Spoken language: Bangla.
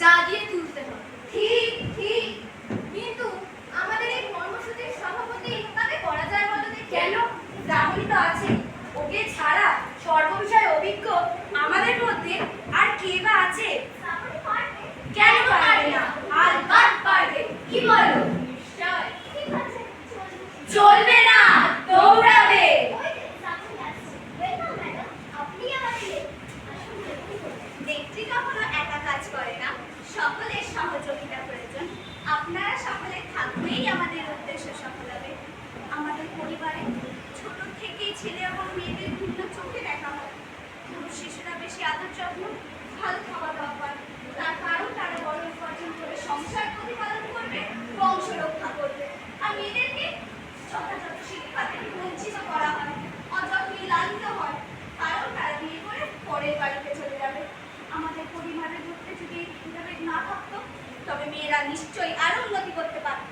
জাগিয়ে তুলতে হবে। ঠিক ঠিক। কিন্তু আমাদের এই কর্মসূচির সভাপতি তাকে করা যায় বলতে কেন? রাহুল তো আছে। ওকে ছাড়া সর্ববিষয়ে অভিজ্ঞ আমাদের মধ্যে আর কে বা আছে? কেন পারে না? আর বাদ পারবে? কি বলো? চল সহযোগিতা প্রয়োজন। আপনারা সকলে থাকবেই আমাদের উদ্দেশ্য সফল হবে আমাদের পরিবারে ছোট থেকেই ছেলে এবং মেয়েদের ভিন্ন চোখে দেখা হয়। পুরুষ শিশুরা বেশি আদর যত্ন, ভালো খাওয়া দাওয়া পায় তার কারণ তারা বড় উপার্জন করে সংসার প্রতিপালন করবে, বংশ রক্ষা করবে। আর মেয়েদেরকে যথাযথ শিক্ষাতে বঞ্চিত করা হয়, অযত্নে লালিত হয়। কারণ তারা বিয়ে করে পরের বাড়িতে চলে যাবে। আমাদের পরিবারের মধ্যে মেয়েরা নিশ্চয়ই আরও উন্নতি করতে পারত।